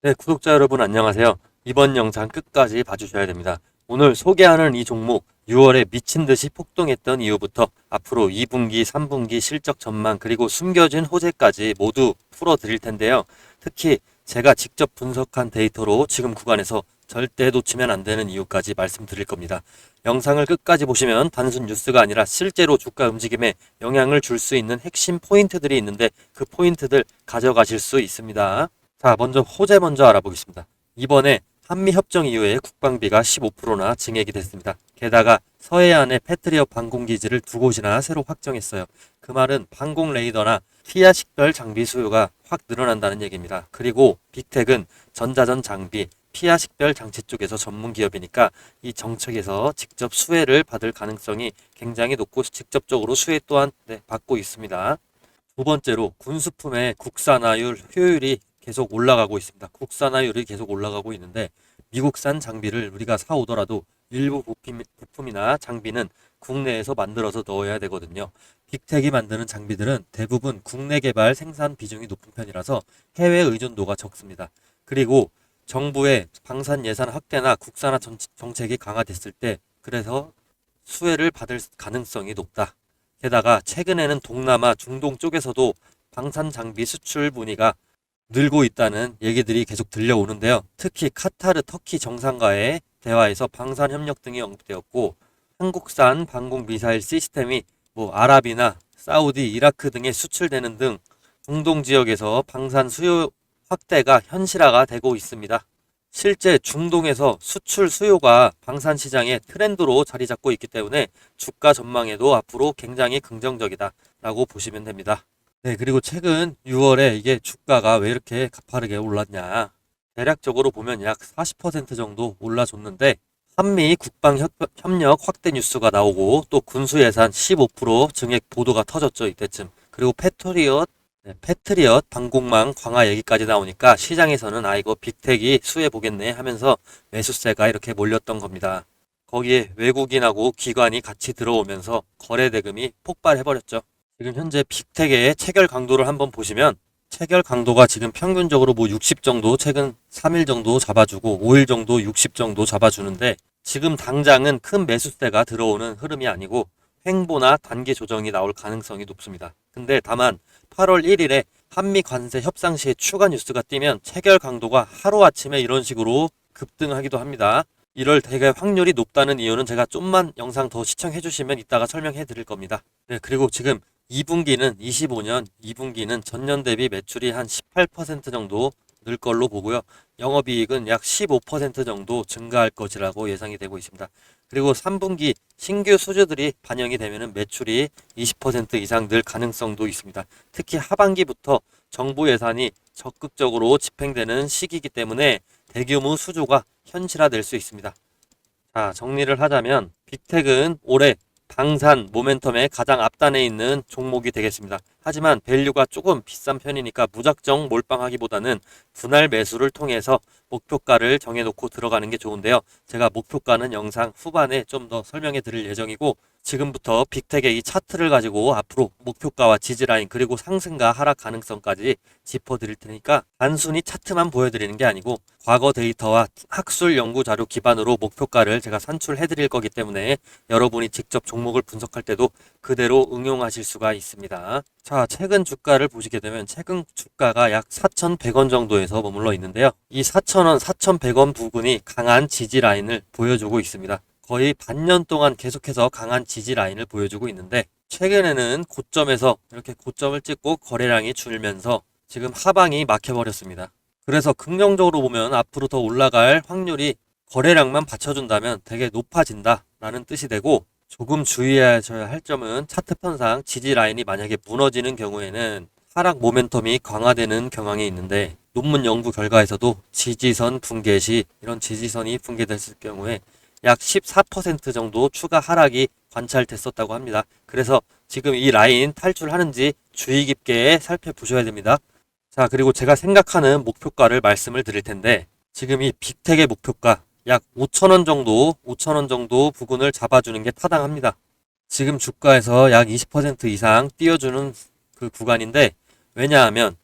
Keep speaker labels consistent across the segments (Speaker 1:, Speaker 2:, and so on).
Speaker 1: 네, 구독자 여러분 안녕하세요. 이번 영상 끝까지 봐주셔야 됩니다. 오늘 소개하는 이 종목 6월에 미친 듯이 폭등했던 이후부터 앞으로 2분기, 3분기 실적 전망 그리고 숨겨진 호재까지 모두 풀어드릴 텐데요. 특히 제가 직접 분석한 데이터로 지금 구간에서 절대 놓치면 안 되는 이유까지 말씀드릴 겁니다. 영상을 끝까지 보시면 단순 뉴스가 아니라 실제로 주가 움직임에 영향을 줄 수 있는 핵심 포인트들이 있는데 그 포인트들 가져가실 수 있습니다. 자, 먼저 호재 먼저 알아보겠습니다. 이번에 한미 협정 이후에 국방비가 15%나 증액이 됐습니다. 게다가 서해안에 패트리어 방공기지를 두 곳이나 새로 확정했어요. 그 말은 방공 레이더나 티아 식별 장비 수요가 확 늘어난다는 얘기입니다. 그리고 빅텍은 전자전 장비, 피아 식별 장치 쪽에서 전문 기업이니까 이 정책에서 직접 수혜를 받을 가능성이 굉장히 높고 직접적으로 수혜 또한 네, 받고 있습니다. 두 번째로 군수품의 국산화율 효율이 계속 올라가고 있습니다. 국산화율이 계속 올라가고 있는데 미국산 장비를 우리가 사오더라도 일부 부품, 부품이나 장비는 국내에서 만들어서 넣어야 되거든요. 빅텍이 만드는 장비들은 대부분 국내 개발 생산 비중이 높은 편이라서 해외 의존도가 적습니다. 그리고 정부의 방산 예산 확대나 국산화 정- 정책이 강화됐을 때 그래서 수혜를 받을 가능성이 높다. 게다가 최근에는 동남아, 중동 쪽에서도 방산 장비 수출 문의가 늘고 있다는 얘기들이 계속 들려오는데요. 특히 카타르, 터키 정상과의 대화에서 방산 협력 등이 언급되었고 한국산 방공 미사일 시스템이 뭐 아랍이나 사우디, 이라크 등에 수출되는 등 중동 지역에서 방산 수요 확대가 현실화가 되고 있습니다. 실제 중동에서 수출 수요가 방산 시장의 트렌드로 자리 잡고 있기 때문에 주가 전망에도 앞으로 굉장히 긍정적이다라고 보시면 됩니다. 네, 그리고 최근 6월에 이게 주가가 왜 이렇게 가파르게 올랐냐. 대략적으로 보면 약 40% 정도 올라줬는데, 한미 국방 협- 협력 확대 뉴스가 나오고, 또 군수 예산 15% 증액 보도가 터졌죠, 이때쯤. 그리고 패트리엇, 네, 패트리엇 방공망 강화 얘기까지 나오니까 시장에서는 아, 이거 빅텍이 수혜 보겠네 하면서 매수세가 이렇게 몰렸던 겁니다. 거기에 외국인하고 기관이 같이 들어오면서 거래 대금이 폭발해버렸죠. 지금 현재 빅텍의 체결 강도를 한번 보시면 체결 강도가 지금 평균적으로 뭐 60 정도 최근 3일 정도 잡아주고 5일 정도 60 정도 잡아주는데 지금 당장은 큰 매수세가 들어오는 흐름이 아니고 횡보나 단기 조정이 나올 가능성이 높습니다. 근데 다만 8월 1일에 한미 관세 협상 시에 추가 뉴스가 뜨면 체결 강도가 하루아침에 이런 식으로 급등하기도 합니다. 이럴 되게 확률이 높다는 이유는 제가 좀만 영상 더 시청해 주시면 이따가 설명해 드릴 겁니다. 네, 그리고 지금 2분기는 25년 2분기는 전년 대비 매출이 한 18% 정도 늘 걸로 보고요. 영업이익은 약 15% 정도 증가할 것이라고 예상이 되고 있습니다. 그리고 3분기 신규 수주들이 반영이 되면 매출이 20% 이상 늘 가능성도 있습니다. 특히 하반기부터 정부 예산이 적극적으로 집행되는 시기이기 때문에 대규모 수주가 현실화될 수 있습니다. 자, 정리를 하자면 빅텍은 올해 방산 모멘텀의 가장 앞단에 있는 종목이 되겠습니다. 하지만 밸류가 조금 비싼 편이니까 무작정 몰빵하기보다는 분할 매수를 통해서 목표가를 정해놓고 들어가는 게 좋은데요. 제가 목표가는 영상 후반에 좀 더 설명해 드릴 예정이고 지금부터 빅텍의 이 차트를 가지고 앞으로 목표가와 지지라인 그리고 상승과 하락 가능성까지 짚어드릴 테니까 단순히 차트만 보여드리는 게 아니고 과거 데이터와 학술 연구 자료 기반으로 목표가를 제가 산출해 드릴 거기 때문에 여러분이 직접 종목을 분석할 때도 그대로 응용하실 수가 있습니다. 자, 최근 주가를 보시게 되면 최근 주가가 약 4,100원 정도에서 머물러 있는데요. 이 4,000원, 4,100원 부근이 강한 지지 라인을 보여주고 있습니다. 거의 반년 동안 계속해서 강한 지지 라인을 보여주고 있는데 최근에는 고점에서 이렇게 고점을 찍고 거래량이 줄면서 지금 하방이 막혀버렸습니다. 그래서 긍정적으로 보면 앞으로 더 올라갈 확률이 거래량만 받쳐준다면 되게 높아진다라는 뜻이 되고 조금 주의하셔야 할 점은 차트 편상 지지 라인이 만약에 무너지는 경우에는 하락 모멘텀이 강화되는 경향이 있는데 논문 연구 결과에서도 지지선 붕괴 시 이런 지지선이 붕괴됐을 경우에 약 14% 정도 추가 하락이 관찰됐었다고 합니다. 그래서 지금 이 라인 탈출하는지 주의 깊게 살펴보셔야 됩니다. 자, 그리고 제가 생각하는 목표가를 말씀을 드릴 텐데 지금 이 빅텍의 목표가 약 5천원 정도, 5천원 정도 부근을 잡아주는 게 타당합니다. 지금 주가에서 약 20% 이상 띄워주는 그 구간인데 왜냐하면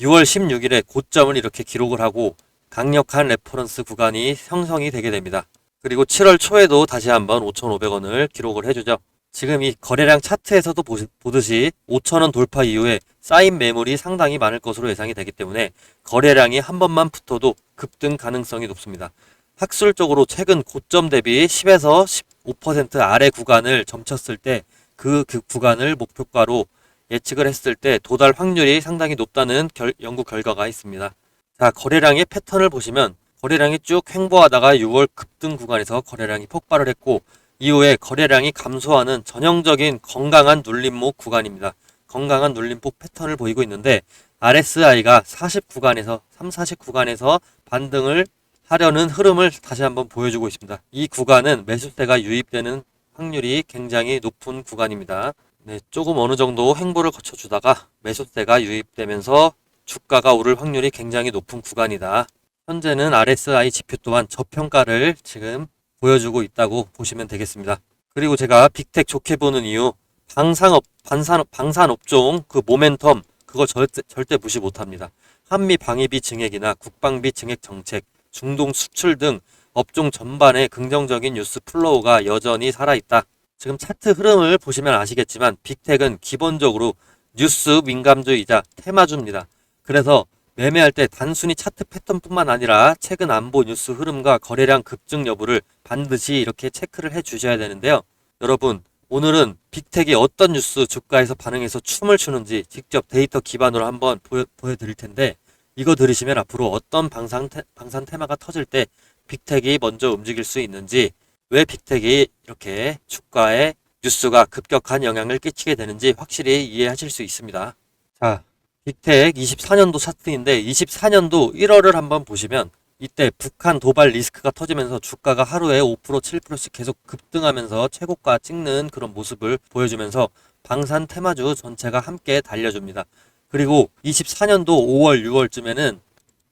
Speaker 1: 6월 16일에 고점을 이렇게 기록을 하고 강력한 레퍼런스 구간이 형성이 되게 됩니다. 그리고 7월 초에도 다시 한번 5,500원을 기록을 해주죠. 지금 이 거래량 차트에서도 보듯이 5,000원 돌파 이후에 쌓인 매물이 상당히 많을 것으로 예상이 되기 때문에 거래량이 한 번만 붙어도 급등 가능성이 높습니다. 학술적으로 최근 고점 대비 10에서 15% 아래 구간을 점쳤을 때그그 구간을 목표가로 예측을 했을 때 도달 확률이 상당히 높다는 결- 연구 결과가 있습니다. 자, 거래량의 패턴을 보시면 거래량이 쭉 횡보하다가 6월 급등 구간에서 거래량이 폭발을 했고 이후에 거래량이 감소하는 전형적인 건강한 눌림목 구간입니다. 건강한 눌림목 패턴을 보이고 있는데 RSI가 40 구간에서 3, 40 구간에서 반등을 하려는 흐름을 다시 한번 보여주고 있습니다. 이 구간은 매수세가 유입되는 확률이 굉장히 높은 구간입니다. 네, 조금 어느 정도 횡보를 거쳐주다가 매수세가 유입되면서 주가가 오를 확률이 굉장히 높은 구간이다. 현재는 RSI 지표 또한 저평가를 지금 보여주고 있다고 보시면 되겠습니다. 그리고 제가 빅텍 좋게 보는 이유 방산업 반산업 방산업종 그 모멘텀 그거 절대 절대 무시 못합니다. 한미 방위비 증액이나 국방비 증액 정책, 중동 수출 등 업종 전반에 긍정적인 뉴스 플로우가 여전히 살아있다. 지금 차트 흐름을 보시면 아시겠지만 빅텍은 기본적으로 뉴스 민감주이자 테마주입니다. 그래서 매매할 때 단순히 차트 패턴뿐만 아니라 최근 안보 뉴스 흐름과 거래량 급증 여부를 반드시 이렇게 체크를 해 주셔야 되는데요. 여러분, 오늘은 빅텍이 어떤 뉴스 주가에서 반응해서 춤을 추는지 직접 데이터 기반으로 한번 보여, 보여드릴 텐데 이거 들으시면 앞으로 어떤 방산, 테, 방산 테마가 터질 때 빅텍이 먼저 움직일 수 있는지 왜 빅텍이 이렇게 주가에 뉴스가 급격한 영향을 끼치게 되는지 확실히 이해하실 수 있습니다. 자, 빅텍 24년도 차트인데 24년도 1월을 한번 보시면 이때 북한 도발 리스크가 터지면서 주가가 하루에 5% 7%씩 계속 급등하면서 최고가 찍는 그런 모습을 보여주면서 방산 테마주 전체가 함께 달려줍니다. 그리고 24년도 5월 6월쯤에는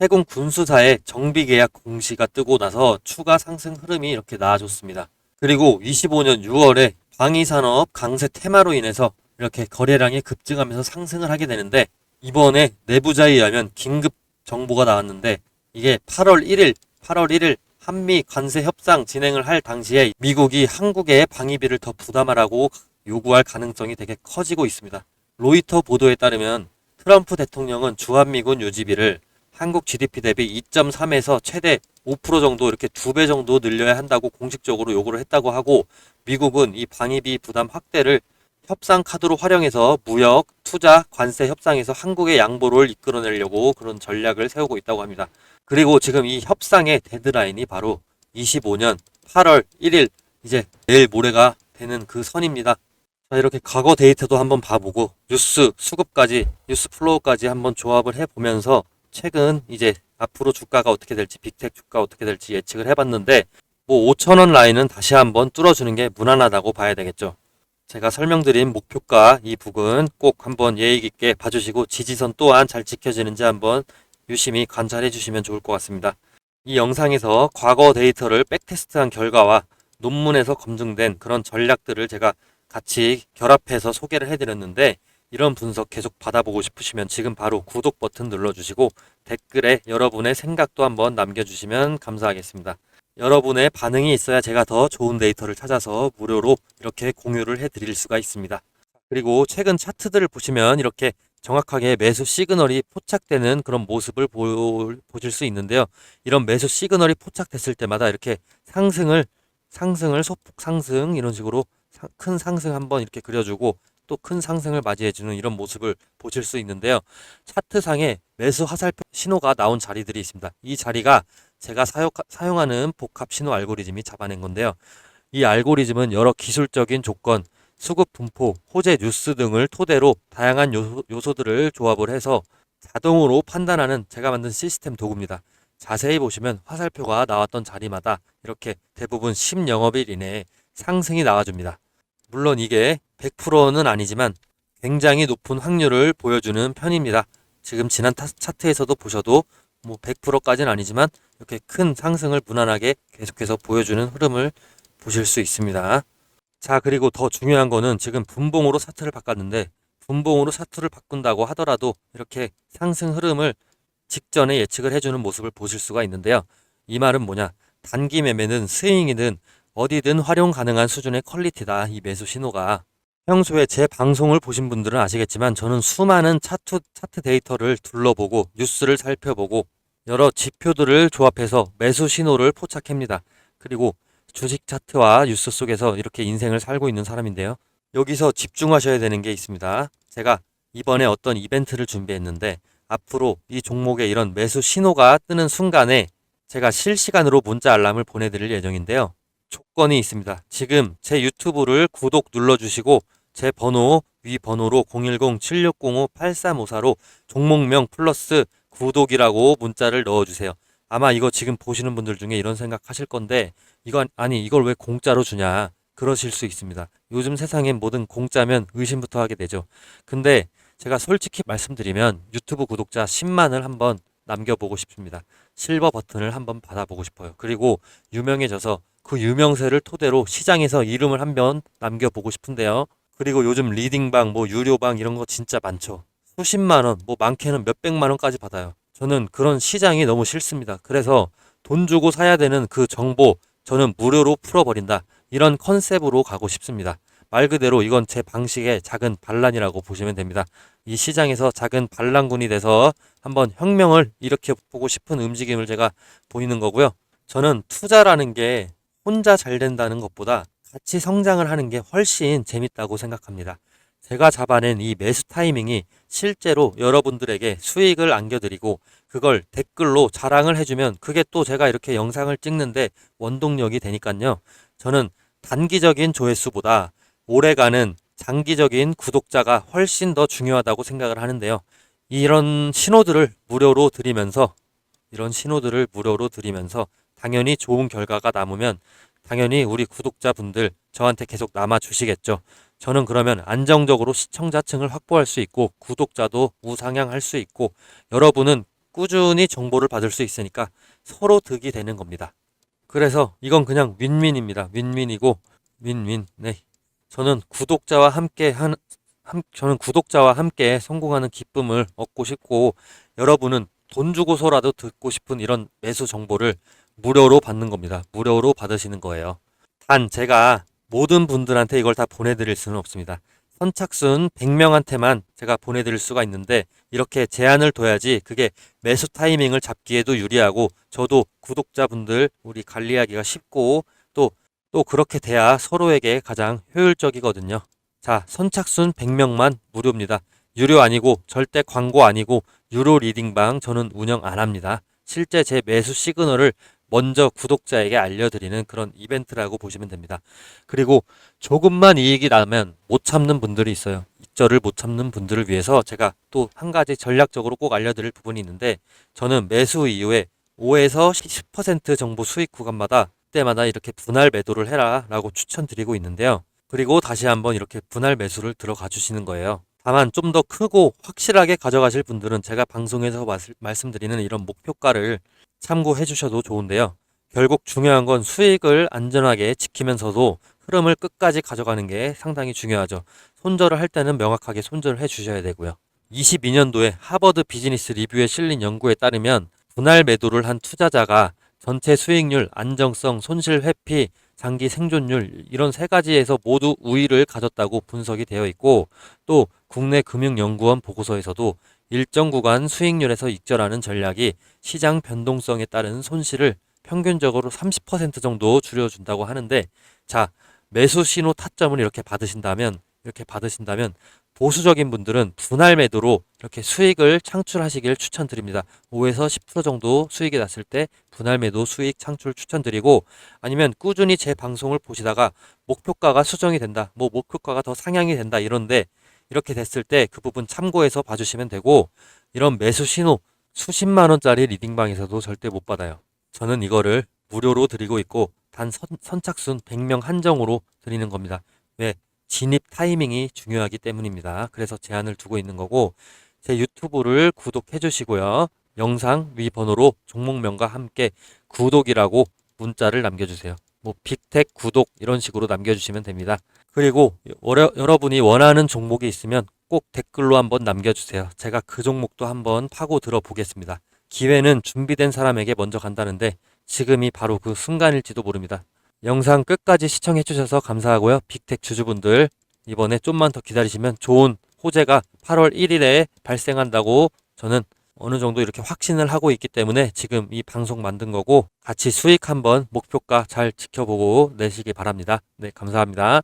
Speaker 1: 해군 군수사의 정비 계약 공시가 뜨고 나서 추가 상승 흐름이 이렇게 나아졌습니다. 그리고 25년 6월에 방위산업 강세 테마로 인해서 이렇게 거래량이 급증하면서 상승을 하게 되는데 이번에 내부자에 의하면 긴급 정보가 나왔는데 이게 8월 1일, 8월 1일 한미 관세 협상 진행을 할 당시에 미국이 한국에 방위비를 더 부담하라고 요구할 가능성이 되게 커지고 있습니다. 로이터 보도에 따르면 트럼프 대통령은 주한미군 유지비를 한국 GDP 대비 2.3에서 최대 5% 정도 이렇게 두 배 정도 늘려야 한다고 공식적으로 요구를 했다고 하고 미국은 이 방위비 부담 확대를 협상 카드로 활용해서 무역, 투자, 관세 협상에서 한국의 양보를 이끌어내려고 그런 전략을 세우고 있다고 합니다. 그리고 지금 이 협상의 데드라인이 바로 25년 8월 1일 이제 내일 모레가 되는 그 선입니다. 자, 이렇게 과거 데이터도 한번 봐보고 뉴스 수급까지 뉴스 플로우까지 한번 조합을 해보면서 최근 이제 앞으로 주가가 어떻게 될지 빅텍 주가 어떻게 될지 예측을 해봤는데 뭐 5천원 라인은 다시 한번 뚫어주는 게 무난하다고 봐야 되겠죠. 제가 설명드린 목표가 이 부분 꼭 한번 예의 깊게 봐주시고 지지선 또한 잘 지켜지는지 한번 유심히 관찰해 주시면 좋을 것 같습니다. 이 영상에서 과거 데이터를 백테스트한 결과와 논문에서 검증된 그런 전략들을 제가 같이 결합해서 소개를 해드렸는데 이런 분석 계속 받아보고 싶으시면 지금 바로 구독 버튼 눌러주시고 댓글에 여러분의 생각도 한번 남겨주시면 감사하겠습니다. 여러분의 반응이 있어야 제가 더 좋은 데이터를 찾아서 무료로 이렇게 공유를 해 드릴 수가 있습니다. 그리고 최근 차트들을 보시면 이렇게 정확하게 매수 시그널이 포착되는 그런 모습을 보, 보실 수 있는데요. 이런 매수 시그널이 포착됐을 때마다 이렇게 상승을 상승을 소폭 상승 이런 식으로 사- 큰 상승 한번 이렇게 그려주고 또 큰 상승을 맞이해주는 이런 모습을 보실 수 있는데요. 차트상에 매수 화살표 신호가 나온 자리들이 있습니다. 이 자리가 제가 사용, 사용하는 복합 신호 알고리즘이 잡아낸 건데요. 이 알고리즘은 여러 기술적인 조건, 수급 분포, 호재 뉴스 등을 토대로 다양한 요소, 요소 들을 조합을 해서 자동으로 판단하는 제가 만든 시스템 도구입니다. 자세히 보시면 화살표가 나왔던 자리마다 이렇게 대부분 10영업일 이내에 상승이 나와줍니다. 물론 이게 100%는 아니지만 굉장히 높은 확률을 보여주는 편입니다. 지금 지난 타- 차트에서도 보셔도 뭐 100%까지는 아니지만 이렇게 큰 상승을 무난하게 계속해서 보여주는 흐름을 보실 수 있습니다. 자, 그리고 더 중요한 거는 지금 분봉으로 차트를 바꿨는데 분봉으로 차트를 바꾼다고 하더라도 이렇게 상승 흐름을 직전에 예측을 해주는 모습을 보실 수가 있는데요. 이 말은 뭐냐? 단기 매매는 스윙이든 어디든 활용 가능한 수준의 퀄리티다. 이 매수 신호가. 평소에 제 방송을 보신 분들은 아시겠지만 저는 수많은 차트, 차트 데이터를 둘러보고 뉴스를 살펴보고 여러 지표들을 조합해서 매수 신호를 포착합니다. 그리고 주식 차트와 뉴스 속에서 이렇게 인생을 살고 있는 사람인데요. 여기서 집중하셔야 되는 게 있습니다. 제가 이번에 어떤 이벤트를 준비했는데 앞으로 이 종목에 이런 매수 신호가 뜨는 순간에 제가 실시간으로 문자 알람을 보내드릴 예정인데요. 조건이 있습니다. 지금 제 유튜브를 구독 눌러주시고 제 번호 위 번호로 010-7605-8354로 종목명 플러스 구독이라고 문자를 넣어주세요. 아마 이거 지금 보시는 분들 중에 이런 생각 하실 건데 이건 아니 이걸 왜 공짜로 주냐 그러실 수 있습니다. 요즘 세상엔 뭐든 공짜면 의심부터 하게 되죠. 근데 제가 솔직히 말씀드리면 유튜브 구독자 10만을 한번 남겨보고 싶습니다. 실버 버튼을 한번 받아보고 싶어요. 그리고 유명해져서 그 유명세를 토대로 시장에서 이름을 한번 남겨보고 싶은데요. 그리고 요즘 리딩방, 뭐 유료방 이런 거 진짜 많죠. 수십만 원, 뭐 많게는 몇백만 원까지 받아요. 저는 그런 시장이 너무 싫습니다. 그래서 돈 주고 사야 되는 그 정보 저는 무료로 풀어버린다. 이런 컨셉으로 가고 싶습니다. 말 그대로 이건 제 방식의 작은 반란이라고 보시면 됩니다. 이 시장에서 작은 반란군이 돼서 한번 혁명을 일으켜 보고 싶은 움직임을 제가 보이는 거고요. 저는 투자라는 게 혼자 잘 된다는 것보다 같이 성장을 하는 게 훨씬 재밌다고 생각합니다. 제가 잡아낸 이 매수 타이밍이 실제로 여러분들에게 수익을 안겨드리고 그걸 댓글로 자랑을 해주면 그게 또 제가 이렇게 영상을 찍는데 원동력이 되니까요. 저는 단기적인 조회수보다 오래가는 장기적인 구독자가 훨씬 더 중요하다고 생각을 하는데요. 이런 신호들을 무료로 드리면서 이런 신호들을 무료로 드리면서 당연히 좋은 결과가 남으면 당연히 우리 구독자분들 저한테 계속 남아 주시겠죠. 저는 그러면 안정적으로 시청자층을 확보할 수 있고 구독자도 우상향할 수 있고 여러분은 꾸준히 정보를 받을 수 있으니까 서로 득이 되는 겁니다. 그래서 이건 그냥 윈윈입니다. 윈윈이고 윈윈. 네. 저는 구독자와 함께 한 함, 저는 구독자와 함께 성공하는 기쁨을 얻고 싶고 여러분은 돈 주고서라도 듣고 싶은 이런 매수 정보를 무료로 받는 겁니다. 무료로 받으시는 거예요. 단 제가 모든 분들한테 이걸 다 보내드릴 수는 없습니다. 선착순 100명한테만 제가 보내드릴 수가 있는데 이렇게 제한을 둬야지 그게 매수 타이밍을 잡기에도 유리하고 저도 구독자분들 우리 관리하기가 쉽고 또 또 그렇게 돼야 서로에게 가장 효율적이거든요. 자, 선착순 100명만 무료입니다. 유료 아니고 절대 광고 아니고 유료 리딩방 저는 운영 안 합니다. 실제 제 매수 시그널을 먼저 구독자에게 알려드리는 그런 이벤트라고 보시면 됩니다. 그리고 조금만 이익이 나면 못 참는 분들이 있어요. 입절을 못 참는 분들을 위해서 제가 또 한 가지 전략적으로 꼭 알려드릴 부분이 있는데 저는 매수 이후에 5에서 10% 정도 수익 구간마다 때마다 이렇게 분할 매도를 해라 라고 추천드리고 있는데요. 그리고 다시 한번 이렇게 분할 매수를 들어가 주시는 거예요. 다만 좀 더 크고 확실하게 가져가실 분들은 제가 방송에서 말씀드리는 이런 목표가를 참고해 주셔도 좋은데요. 결국 중요한 건 수익을 안전하게 지키면서도 흐름을 끝까지 가져가는 게 상당히 중요하죠. 손절을 할 때는 명확하게 손절을 해 주셔야 되고요. 22년도에 하버드 비즈니스 리뷰에 실린 연구에 따르면 분할 매도를 한 투자자가 전체 수익률, 안정성, 손실 회피, 장기 생존율 이런 세 가지에서 모두 우위를 가졌다고 분석이 되어 있고 또 국내 금융연구원 보고서에서도 일정 구간 수익률에서 익절하는 전략이 시장 변동성에 따른 손실을 평균적으로 30% 정도 줄여준다고 하는데 자 매수 신호 타점을 이렇게 받으신다면 이렇게 받으신다면 보수적인 분들은 분할 매도로 이렇게 수익을 창출하시길 추천드립니다. 5에서 10% 정도 수익이 났을 때 분할 매도 수익 창출 추천드리고 아니면 꾸준히 제 방송을 보시다가 목표가가 수정이 된다. 뭐 목표가가 더 상향이 된다. 이런데 이렇게 됐을 때 그 부분 참고해서 봐주시면 되고 이런 매수 신호 수십만 원짜리 리딩방에서도 절대 못 받아요. 저는 이거를 무료로 드리고 있고 단 선, 선착순 100명 한정으로 드리는 겁니다. 왜? 진입 타이밍이 중요하기 때문입니다. 그래서 제한을 두고 있는 거고 제 유튜브를 구독해 주시고요. 영상 위 번호로 종목명과 함께 구독이라고 문자를 남겨주세요. 뭐 빅텍 구독 이런 식으로 남겨주시면 됩니다. 그리고 여러분이 원하는 종목이 있으면 꼭 댓글로 한번 남겨주세요. 제가 그 종목도 한번 파고 들어 보겠습니다. 기회는 준비된 사람에게 먼저 간다는데 지금이 바로 그 순간일지도 모릅니다. 영상 끝까지 시청해주셔서 감사하고요. 빅텍 주주분들 이번에 좀만 더 기다리시면 좋은 호재가 8월 1일에 발생한다고 저는 어느 정도 이렇게 확신을 하고 있기 때문에 지금 이 방송 만든 거고 같이 수익 한번 목표가 잘 지켜보고 내시기 바랍니다. 네, 감사합니다.